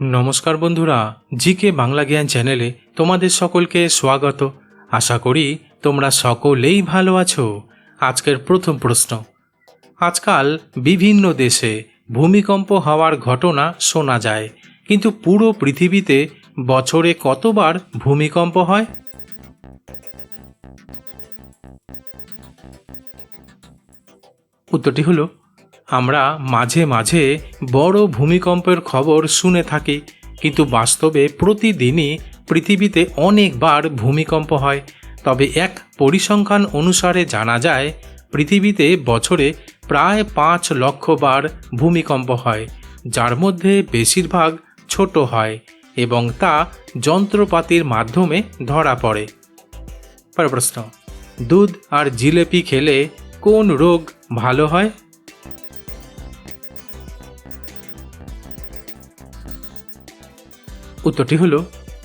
নমস্কার বন্ধুরা, জিকে বাংলা জ্ঞান চ্যানেলে তোমাদের সকলকে স্বাগত। আশা করি তোমরা সকলেই ভালো আছো। আজকের প্রথম প্রশ্ন। আজকাল বিভিন্ন দেশে ভূমিকম্প হওয়ার ঘটনা শোনা যায়, কিন্তু পুরো পৃথিবীতে বছরে কতবার ভূমিকম্প হয়? উত্তরটি হলো আমরা মাঝে মাঝে বড় ভূমিকম্পের খবর শুনে থাকি, কিন্তু বাস্তবে প্রতিদিনই পৃথিবীতে অনেকবার ভূমিকম্প হয়। তবে এক পরিসংখ্যান অনুসারে জানা যায়, পৃথিবীতে বছরে প্রায় পাঁচ লক্ষ বার ভূমিকম্প হয়, যার মধ্যে বেশিরভাগ ছোট হয় এবং তা যন্ত্রপাতির মাধ্যমে ধরা পড়ে। প্রশ্ন, দুধ আর জিলেপি খেলে কোন রোগ ভালো হয়? উত্তরটি হলো,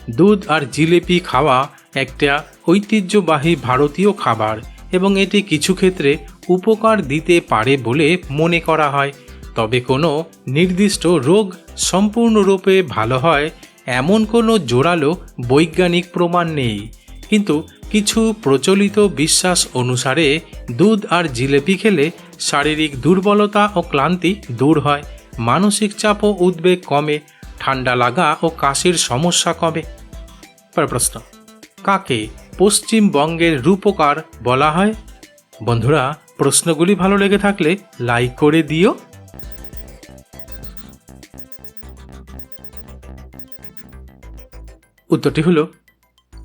দুধ আর জিলেপি খাওয়া একটা ঐতিহ্যবাহী ভারতীয় খাবার এবং এটি কিছু ক্ষেত্রে উপকার দিতে পারে বলে মনে করা হয়। তবে কোনো নির্দিষ্ট রোগ সম্পূর্ণরূপে ভালো হয় এমন কোনো জোরালো বৈজ্ঞানিক প্রমাণ নেই। কিন্তু কিছু প্রচলিত বিশ্বাস অনুসারে দুধ আর জিলেপি খেলে শারীরিক দুর্বলতা ও ক্লান্তি দূর হয়, মানসিক চাপ ও উদ্বেগ কমে ঠান্ডা লাগা ও কাশির সমস্যা পরের প্রশ্ন, কাকে পশ্চিমবঙ্গের রূপকার বলা হয়? বন্ধুরা, প্রশ্নগুলি ভালো লেগে থাকলে লাইক করে দিও। উত্তরটি হলো,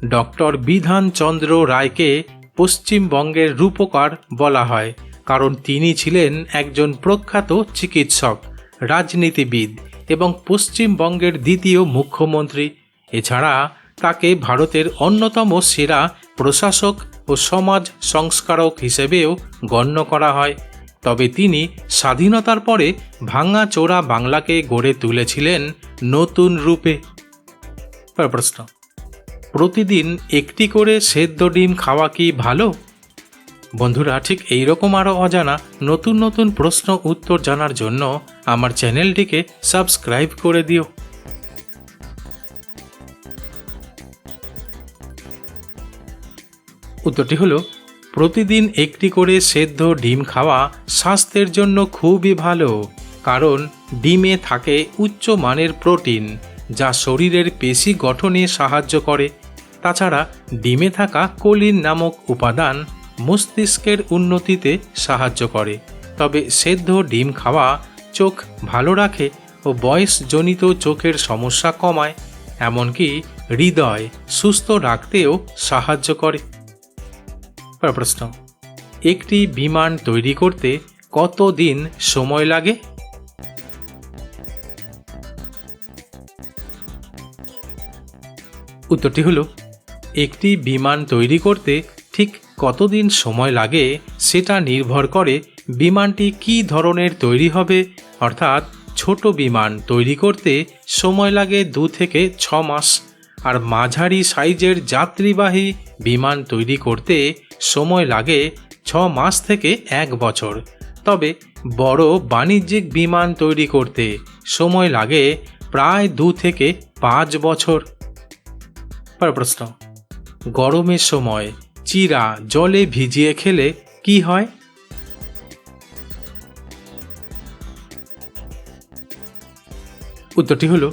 ডক্টর বিধানচন্দ্র রায়কে পশ্চিমবঙ্গের রূপকার বলা হয়, কারণ তিনি ছিলেন একজন প্রখ্যাত চিকিৎসক, রাজনীতিবিদ। এবং পশ্চিমবঙ্গের দ্বিতীয় মুখ্যমন্ত্রী। এছাড়া তাকে ভারতের অন্যতম সেরা প্রশাসক ও সমাজ সংস্কারক হিসেবেও গণ্য করা হয়। তবে তিনি স্বাধীনতার পরে ভাঙা চোরা বাংলাকে গড়ে তুলেছিলেন নতুন রূপে। প্রশ্ন, প্রতিদিন একটি করে সেদ্ধ ডিম খাওয়া কি ভালো? বন্ধুরা, ঠিক এইরকম আরও অজানা নতুন নতুন প্রশ্ন উত্তর জানার জন্য আমার চ্যানেলটিকে সাবস্ক্রাইব করে দিও। উত্তরটি হলো, প্রতিদিন একটি করে সেদ্ধ ডিম খাওয়া স্বাস্থ্যের জন্য খুবই ভালো, কারণ ডিমে থাকে উচ্চ মানের প্রোটিন, যা শরীরের পেশি গঠনে সাহায্য করে। তাছাড়া ডিমে থাকা কোলিন নামক উপাদান মস্তিষ্কের উন্নতিতে সাহায্য করে। তবে সেদ্ধ ডিম খাওয়া চোখ ভালো রাখে ও বয়সজনিত চোখের সমস্যা কমায়, এমনকি হৃদয় সুস্থ রাখতেও সাহায্য করে। প্রশ্ন, একটি বিমান তৈরি করতে কত দিন সময় লাগে? উত্তরটি হলো, একটি বিমান তৈরি করতে ঠিক কতদিন সময় লাগে সেটা নির্ভর করে বিমানটি কী ধরনের তৈরি হবে, অর্থাৎ ছোট বিমান তৈরি করতে সময় লাগে দু থেকে ছ মাস। আর মাঝারি সাইজের যাত্রীবাহী বিমান তৈরি করতে সময় লাগে ছ মাস থেকে এক বছর। তবে বড় বাণিজ্যিক বিমান তৈরি করতে সময় লাগে প্রায় দু থেকে পাঁচ বছর। প্রশ্ন, গরমের সময় চিরা জলে ভিজিয়ে খেলে কি হয়? উত্তরটি হলো,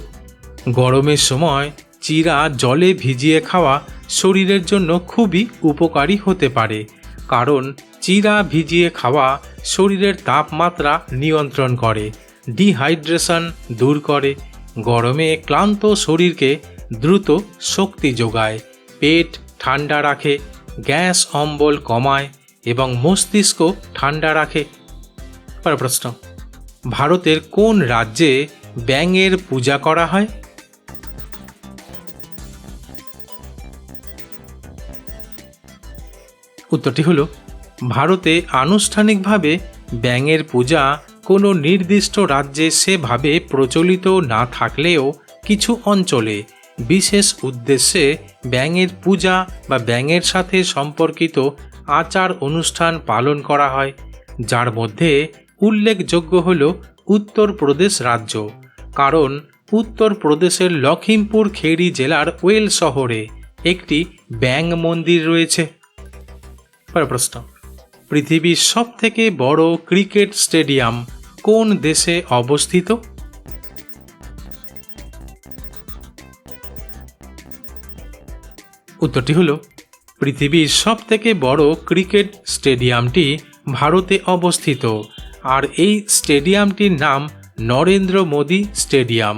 গরমের সময় চিরা জলে ভিজিয়ে খাওয়া শরীরের জন্য খুবই উপকারী হতে পারে, কারণ চিরা ভিজিয়ে খাওয়া শরীরের তাপমাত্রা নিয়ন্ত্রণ করে, ডিহাইড্রেশন দূর করে, গরমে ক্লান্ত শরীরকে দ্রুত শক্তি যোগায়, পেট ঠান্ডা রাখে গ্যাস, অম্বল কমায় এবং মস্তিষ্ক ঠান্ডা রাখে। প্রশ্ন, ভারতের কোন রাজ্যে ব্যাঙের পূজা করা হয়? উত্তরটি হলো, ভারতে আনুষ্ঠানিকভাবে ব্যাঙের পূজা কোনো নির্দিষ্ট রাজ্যে সেভাবে প্রচলিত না থাকলেও কিছু অঞ্চলে বিশেষ উদ্দেশ্যে ব্যাঙের পূজা বা ব্যাঙের সাথে সম্পর্কিত আচার অনুষ্ঠান পালন করা হয়। যার মধ্যে উল্লেখযোগ্য হল উত্তরপ্রদেশ রাজ্য, কারণ উত্তর প্রদেশের লখিমপুর খেরি জেলার ওয়েল শহরে একটি ব্যাং মন্দির রয়েছে। প্রশ্ন, পৃথিবীর সবথেকে বড় ক্রিকেট স্টেডিয়াম কোন দেশে অবস্থিত? উত্তরটি হল, পৃথিবীর সব থেকে বড় ক্রিকেট স্টেডিয়ামটি ভারতে অবস্থিত, আর এই স্টেডিয়ামটির নাম নরেন্দ্র মোদী স্টেডিয়াম,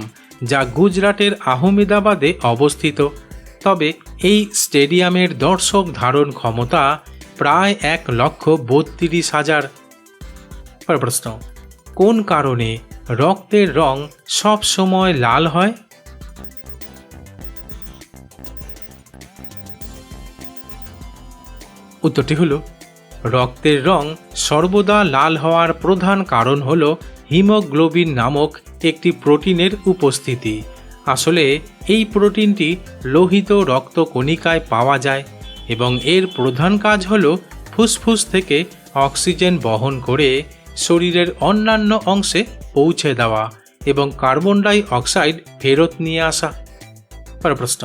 যা গুজরাটের আহমেদাবাদে অবস্থিত। তবে এই স্টেডিয়ামের দর্শক ধারণ ক্ষমতা প্রায় এক লক্ষ বত্রিশ হাজার। প্রশ্ন, কোন কারণে রক্তের রং সব সময় লাল হয়? উত্তরটি হলো, রক্তের রং সর্বদা লাল হওয়ার প্রধান কারণ হল হিমোগ্লোবিন নামক একটি প্রোটিনের উপস্থিতি। আসলে এই প্রোটিনটি লোহিত রক্তকণিকায় পাওয়া যায় এবং এর প্রধান কাজ হল ফুসফুস থেকে অক্সিজেন বহন করে শরীরের অন্যান্য অংশে পৌঁছে দেওয়া এবং কার্বন ডাই অক্সাইড ফেরত নিয়ে আসা। প্রশ্ন,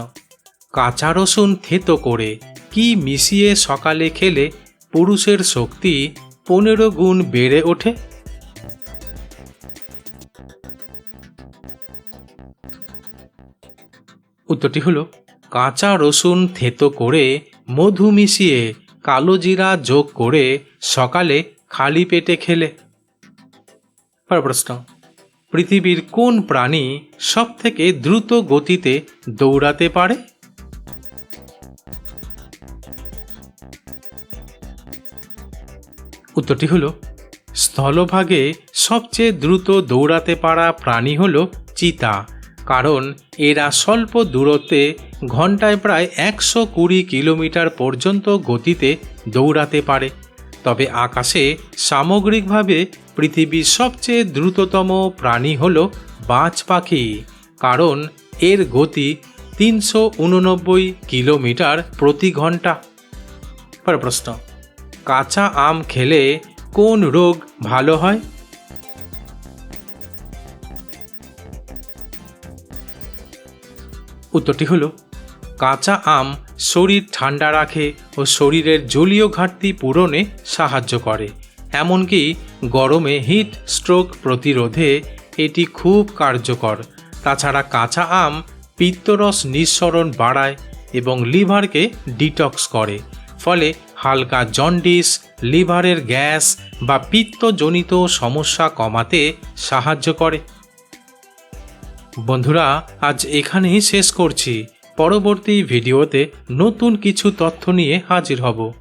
কাঁচা রসুন থেতো করে কি মিশিয়ে সকালে খেলে পুরুষের শক্তি পনেরো গুণ বেড়ে ওঠে? উত্তরটি হলো, কাঁচা রসুন থেতো করে মধু মিশিয়ে কালো জিরা যোগ করে সকালে খালি পেটে খেলে। প্রশ্ন, পৃথিবীর কোন প্রাণী সব থেকে দ্রুত গতিতে দৌড়াতে পারে? উত্তরটি হলো, স্থলভাগে সবচেয়ে দ্রুত দৌড়াতে পারা প্রাণী হলো চিতা, কারণ এরা স্বল্প দূরত্বে ঘন্টায় প্রায় একশো কুড়ি কিলোমিটার পর্যন্ত গতিতে দৌড়াতে পারে। তবে আকাশে সামগ্রিকভাবে পৃথিবীর সবচেয়ে দ্রুততম প্রাণী হল বাজ পাখি, কারণ এর গতি তিনশো উননব্বই কিলোমিটার প্রতি ঘণ্টা। প্রশ্ন কাঁচা আম খেলে কোন রোগ ভালো হয়? উত্তরটি হলো, কাঁচা আম শরীর ঠান্ডা রাখে ও শরীরের জলীয় ঘাটতি পূরণে সাহায্য করে। এমনকি গরমে হিট স্ট্রোক প্রতিরোধে এটি খুব কার্যকর। তাছাড়া কাঁচা আম পিত্তরস নিঃসরণ বাড়ায় এবং লিভারকে ডিটক্স করে। ফলে হালকা জন্ডিস, লিভারের গ্যাস বা পিত্তজনিত সমস্যা কমাতে সাহায্য করে। বন্ধুরা, আজ এখানেই শেষ করছি। পরবর্তী ভিডিওতে নতুন কিছু তথ্য নিয়ে হাজির হব।